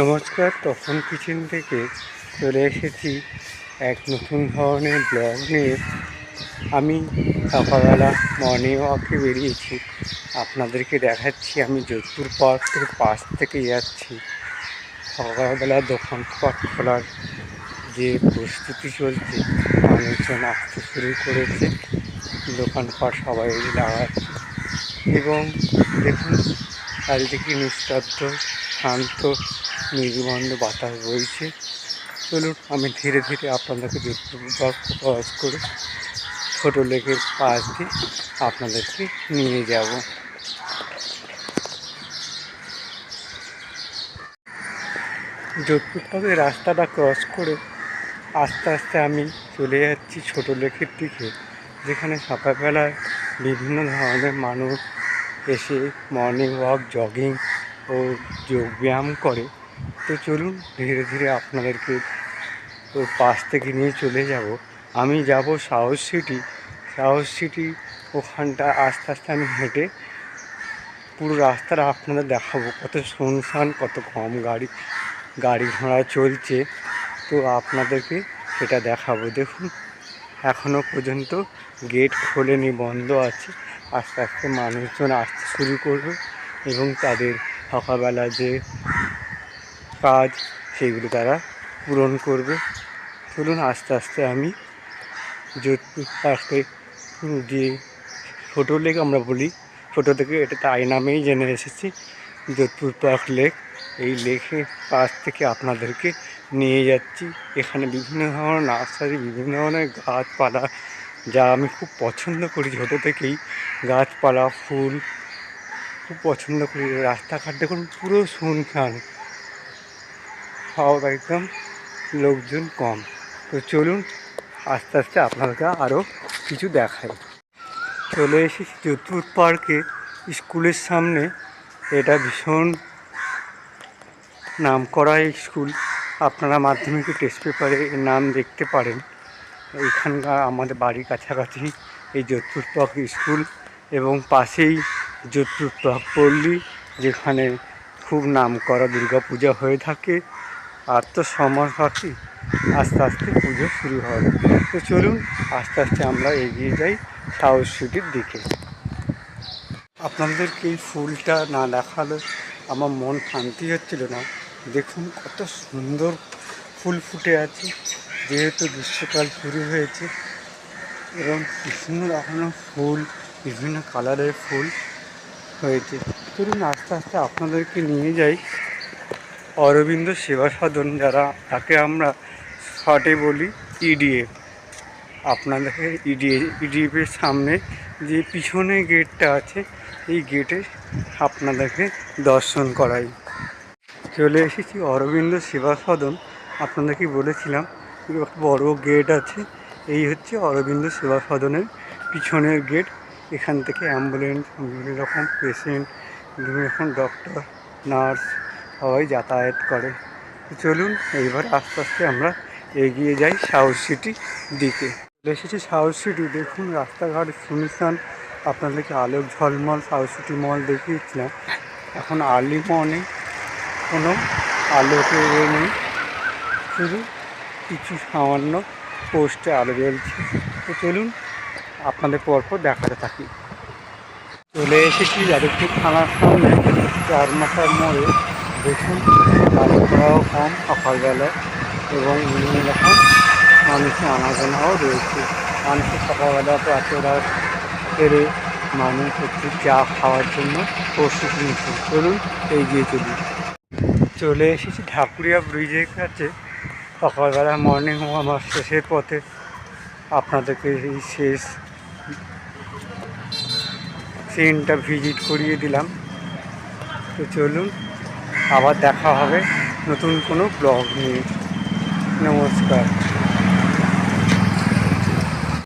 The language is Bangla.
নমস্কার তখন কিচেন থেকে চলে এসেছি এক নতুন ধরনের ব্লগ নিয়ে। আমি সকালবেলা মর্নিং ওয়াকে বেরিয়েছি। আপনাদেরকে দেখাচ্ছি, আমি যোধপুর পার্কের পাশ থেকে যাচ্ছি। সকালবেলা দোকানপাট খোলার যে প্রস্তুতি চলছে, মানুষজন আসতে শুরু করেছে। দোকানপাট সবাই লাগাচ্ছে এবং দেখুন, চারিদিকে নিস্তব্ধ, শান্ত নির্বন্ধ বাতাস বইছে। চলুন, আমি ধীরে ধীরে আপনাদেরকে ক্রস করে ছোটো লেকের পাশ দিয়ে আপনাদেরকে নিয়ে যাব। যোধপুর পাকের রাস্তাটা ক্রস করে আস্তে আস্তে আমি চলে যাচ্ছি ছোটো লেকের দিকে, যেখানে সকালবেলায় বিভিন্ন ধরনের মানুষ এসে মর্নিং ওয়াক জগিং ও যোগব্যায়াম করে। তো চলুন, ধীরে ধীরে আপনাদেরকে ওর পাশ থেকে নিয়ে চলে যাব। আমি যাব সাহস সিটি। সাহস সিটি ওখানটা আস্তে আস্তে আমি হেঁটে পুরো রাস্তাটা আপনাদের দেখাবো। কত শুনশান, কত কম গাড়ি গাড়ি ঘোড়া চলছে। তো আপনাদেরকে সেটা দেখাবো। দেখুন এখনও পর্যন্ত গেট খোলেনি, বন্ধ আছে। আস্তে আস্তে মানুষজন আসতে শুরু করবে এবং তাদের সকালবেলা যে কাজ সেগুলো তারা পূরণ করবে। চলুন আস্তে আস্তে আমি যোধপুর পার্কে যে ছোটো লেক আমরা বলি ছোটো থেকে এটা তাই নামেই জেনে এসেছি। যোধপুর পার্ক লেক এই লেকের পাশ থেকে আপনাদেরকে নিয়ে যাচ্ছি। এখানে বিভিন্ন ধরনের নার্সারি, বিভিন্ন ধরনের গাছপালা, যা আমি খুব পছন্দ করি। ছোটো থেকেই গাছপালা, ফুল, খুব পছন্দ করি। রাস্তাঘাট দেখুন, পুরো শুনশান হাওয়া একদম লোকজন কম। তো চলুন, আস্তে আস্তে আপনাদেরকে আরও কিছু দেখাই। চলে এসেছি যোধপুর পার্কে। স্কুলের সামনে এটা ভীষণ নাম করা স্কুল। আপনারা মাধ্যমিক টেস্ট পেপারে নাম দেখতে পারেন। এখানকার আমাদের বাড়ির কাছাকাছি এই যোধপুর পার্ক স্কুল এবং পাশেই যোধপুর পার্ক পল্লী, যেখানে খুব নাম করা দুর্গা পূজা হয়ে থাকে। আর তো সময় সমাজবাসী আস্তে আস্তে পুজো শুরু হবে। তো চলুন, আস্তে আস্তে আমরা এগিয়ে যাই সাউথ সিটির দিকে। আপনাদেরকে এই ফুলটা না দেখালে আমার মন শান্তি হচ্ছিল না? দেখুন, কত সুন্দর ফুল ফুটে আছে। যেহেতু গ্রীষ্মকাল শুরু হয়েছে, এবং বিভিন্ন রকমের ফুল, বিভিন্ন কালারের ফুল হয়েছে। চলুন, আস্তে আস্তে আপনাদেরকে নিয়ে যাই। অরবিন্দ সেবা সদন যারা, তাকে আমরা শর্টে বলি ইডিএফ আপনাদেরকে ইডিএ ইডিএফের সামনে যে পিছনে গেটটা আছে, এই গেটে আপনাদেরকে দর্শন করাই। চলে এসেছি অরবিন্দ সেবা সদন আপনাদেরকে বলেছিলাম একটা বড় গেট আছে, এই হচ্ছে অরবিন্দ সেবা সদনের পিছনের গেট এখান থেকে অ্যাম্বুলেন্স বিভিন্ন রকম পেশেন্ট বিভিন্ন রকম ডক্টর নার্স সবাই যাতায়াত করে। চলুন, এইবার আস্তে আস্তে আমরা এগিয়ে যাই সাউথ সিটির দিকে। চলে এসেছি সাউথ সিটি দেখুন রাস্তাঘাট শুনশান আপনাদেরকে আলোক ঝলমল সাউথ সিটি মল দেখিয়েছিলাম। এখন আর্লি মর্নিং কোনো আলোকে নেই। শুধু কিছু সামান্য পোস্টে আলো জ্বলছে। তো চলুন, আপনাদের পরপর দেখাতে থাকি। চলে এসেছি যাদের যাদবপুর থানার সামনে, চারমাথার মোড়ে। দেখুন গাড়িঘোড়াও কম সকালবেলায়, এবং বিভিন্ন রকম মানুষের আনাগোনাও রয়েছে। মানুষের সকালবেলা প্রাতরা সেরে মানুষ একটু চা খাওয়ার জন্য প্রস্তুতি নিচ্ছে। চলুন, এগিয়ে চলি। চলে এসেছি ঢাকুরিয়া ব্রিজের কাছে। সকালবেলা মর্নিং আমার শেষের পথে। আপনাদেরকে এই শেষ সিনটা ভিজিট করিয়ে দিলাম। তো চলুন আবার দেখা হবে নতুন কোনো ব্লগ নিয়ে। নমস্কার।